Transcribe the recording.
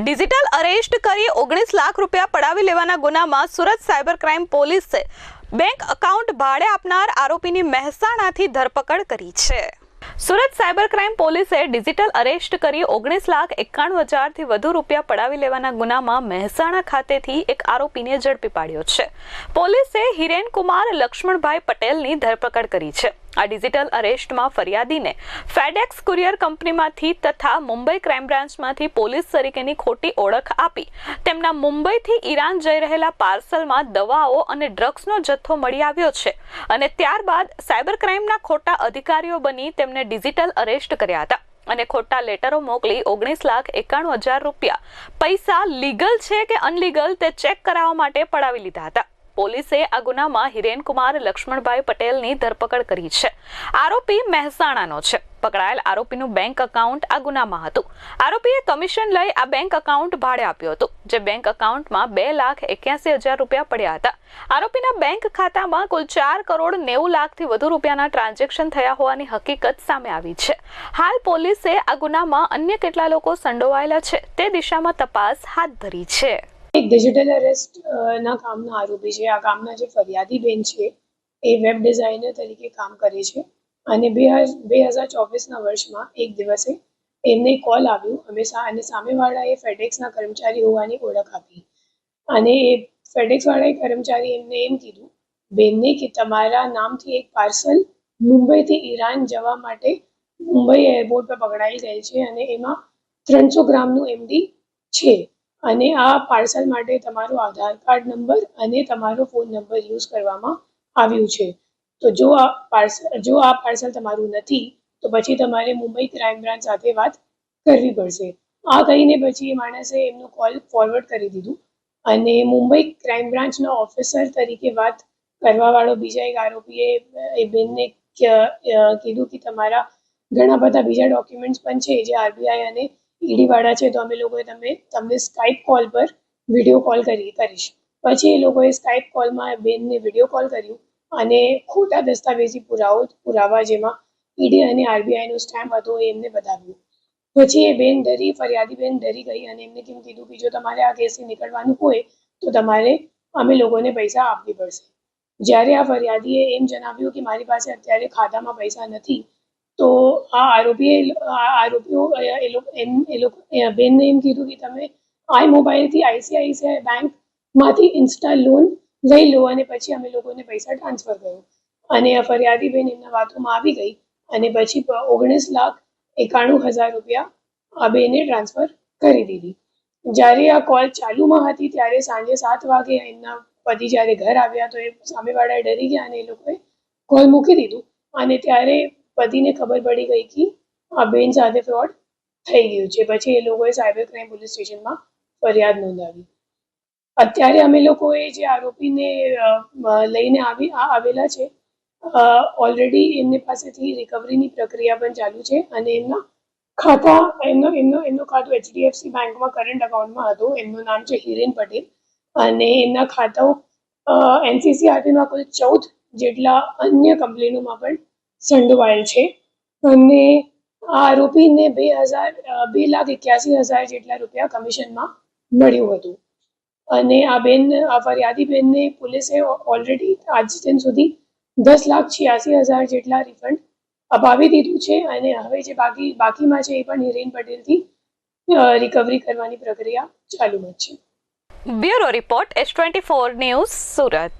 Digital arrest કરી ઓગણીસ લાખ રૂપિયા પડાવી લેવાના ગુનામાં સુરત સાયબર ક્રાઇમ પોલીસે બેંક એકાઉન્ટ ભાડે આપનાર આરોપીની મહેસાણાથી ધરપકડ કરી છે. સુરત સાયબર ક્રાઇમ પોલીસે ડિજિટલ અરેસ્ટ કરી ઓગણીસ લાખ એકાણું હજારથી વધુ રૂપિયા પડાવી લેવાના ગુનામાં મહેસાણા ખાતેથી એક આરોપીને ઝડપી પાડ્યો છે. પોલીસે હિરેનકુમાર લક્ષ્મણભાઈ પટેલની ધરપકડ કરી છે. આ ડિજિટલ અરેસ્ટમાં ફરિયાદીને ફેડેક્સ કુરિયર કંપનીમાંથી તથા મુંબઈ ક્રાઇમ બ્રાન્ચમાંથી પોલીસ તરીકેની ખોટી ઓળખ આપી તેમના મુંબઈથી ઈરાન જઈ રહેલા પાર્સલમાં દવાઓ અને ડ્રગ્સનો જથ્થો મળી આવ્યો છે. અને ત્યારબાદ સાયબર ક્રાઇમના ખોટા અધિકારીઓ બની તેમને ડિજિટલ અરેસ્ટ કર્યા હતા અને ખોટા લેટરો મોકલી ઓગણીસ લાખ એકાણું હજાર રૂપિયા. પૈસા લીગલ છે કે અનલીગલ તે ચેક કરાવવા માટે પડાવી લીધા હતા. પોલીસે આ ગુનામાં હિરેનકુમાર લક્ષ્મણભાઈ પટેલની ધરપકડ કરી છે. આરોપી મહેસાણાનો છે. પકડાયેલ આરોપીનું બેંક એકાઉન્ટ આ ગુનામાં હતું. આરોપીએ કમિશન લઈ આ બેંક એકાઉન્ટ ભાડે આપ્યું હતું, જે બેંક એકાઉન્ટમાં બે લાખ એક્યાસી હજાર રૂપિયા પડ્યા હતા. આરોપીના બેંક ખાતામાં કુલ ચાર કરોડ નેવું લાખથી વધુ રૂપિયાના ટ્રાન્ઝેક્શન થયા હોવાની હકીકત સામે આવી છે. હાલ પોલીસે આ ગુનામાં અન્ય કેટલા લોકો સંડોવાયેલા છે તે દિશામાં તપાસ હાથ ધરી છે. એક ડિજિટલ અરેસ્ટ ના કામના આરોપી છે. આ કામના જે ફરિયાદી બેન છે, એ વેબ ડિઝાઇનર તરીકે કામ કરે છે. અને બે બે હજાર ચોવીસના વર્ષમાં એક દિવસે એમને કોલ આવ્યો. અમે અને સામેવાળાએ ફેડેક્સના કર્મચારી હોવાની ઓળખ આપી. અને એ ફેડેક્સવાળાએ કર્મચારી એમને એમ કીધું, બેનને કે તમારા નામથી એક પાર્સલ મુંબઈથી ઈરાન જવા માટે મુંબઈ એરપોર્ટ પર પકડાઈ ગયેલ છે અને એમાં ત્રણસો ગ્રામનું એમડી છે. અને આ પાર્સલ માટે તમારો આધાર કાર્ડ નંબર અને તમારો ફોન નંબર યુઝ કરવામાં આવ્યું છે. તો જો આ પાર્સલ જો આ પાર્સલ તમારું નથી, તો પછી તમારે મુંબઈ ક્રાઇમ બ્રાન્ચ સાથે વાત કરવી પડશે. આ કહીને પછી એ માણસે એમનું કોલ ફોરવર્ડ કરી દીધું. અને મુંબઈ ક્રાઇમ બ્રાન્ચના ઓફિસર તરીકે વાત કરવાવાળો બીજા એક આરોપીએ, એ બેનને કીધું કે તમારા ઘણા બધા બીજા ડોક્યુમેન્ટ્સ પણ છે જે આરબીઆઈ અને ઈડીવાળા છે, તો અમે લોકોએ તમે, તમને સ્કાઇપ કોલ પર વીડિયો કોલ કરી, કરીશ. પછી એ લોકોએ સ્કાઇપ કોલમાં બેનને વીડિયો કોલ કર્યું. અને ખોટા દસ્તાવેજી પુરાવો પુરાવા જેમાં ઈડી અને આરબીઆઈનો સ્ટેમ્પ હતો એમને બતાવ્યું. પછી એ બેન ડરી, ફરિયાદી બેન ડરી ગઈ અને એમને કેમ કીધું કે જો તમારે આ કેસથી નીકળવાનું હોય તો તમારે અમે લોકોને પૈસા આપવી પડશે. જ્યારે આ ફરિયાદીએ એમ જણાવ્યું કે મારી પાસે અત્યારે ખાતામાં પૈસા નથી, તો આ આરોપીએ આ આરોપીઓ એ લોકો એમ એ લોકો બેનને એમ કીધું કે તમે આઈ મોબાઈલથી આઈસીઆઈસીઆઈ બેંકમાંથી ઇન્સ્ટા લોન લઈ લો અને પછી અમે લોકોને પૈસા ટ્રાન્સફર કર્યો અને આ ફરિયાદી એમના વાતોમાં આવી ગઈ અને પછી ઓગણીસ લાખ એકાણું હજાર રૂપિયા આ બેને ટ્રાન્સફર કરી દીધી. જ્યારે આ કોલ ચાલુમાં હતી ત્યારે સાંજે સાત વાગે એમના પતિ જ્યારે ઘર આવ્યા તો એ સામેવાળાએ ડરી ગયા અને એ લોકોએ કોલ મૂકી દીધું. અને ત્યારે પતિને ખબર પડી ગઈ કે આ બેન સાથે ફ્રોડ થઈ ગયું છે. પછી એ લોકોએ સાયબર ક્રાઇમ પોલીસ સ્ટેશનમાં ફરિયાદ નોંધાવી. અત્યારે અમે લોકોએ જે આરોપીને લઈને આવી આવેલા છે ઓલરેડી એમની પાસેથી રિકવરીની પ્રક્રિયા પણ ચાલુ છે અને એમના ખાતા, એમનો એમનો, એમનું ખાતું એચડીએફસી બેંકમાં કરંટ અકાઉન્ટમાં હતું. એમનું નામ છે હિરેન પટેલ. અને એમના ખાતાઓ એનસીસી આરટીમાં કુલ ચૌદ જેટલા અન્ય કંપનીઓમાં પણ સંડોવાયેલ છે. અને આ આરોપીને બે હજાર બે લાખ એક્યાસી હજાર જેટલા રૂપિયા કમિશનમાં મળ્યું હતું. અને આ બેન, આ ફરિયાદી બેનને પોલીસે ઓલરેડી આજ દિન સુધી દસ લાખ છ્યાસી હજાર જેટલા રિફંડ અપાવી દીધું છે અને હવે જે બાકી, બાકીમાં છે એ પણ હિરેન પટેલથી રિકવરી કરવાની પ્રક્રિયા ચાલુમાં છે. Bureau report S twenty four news Surat.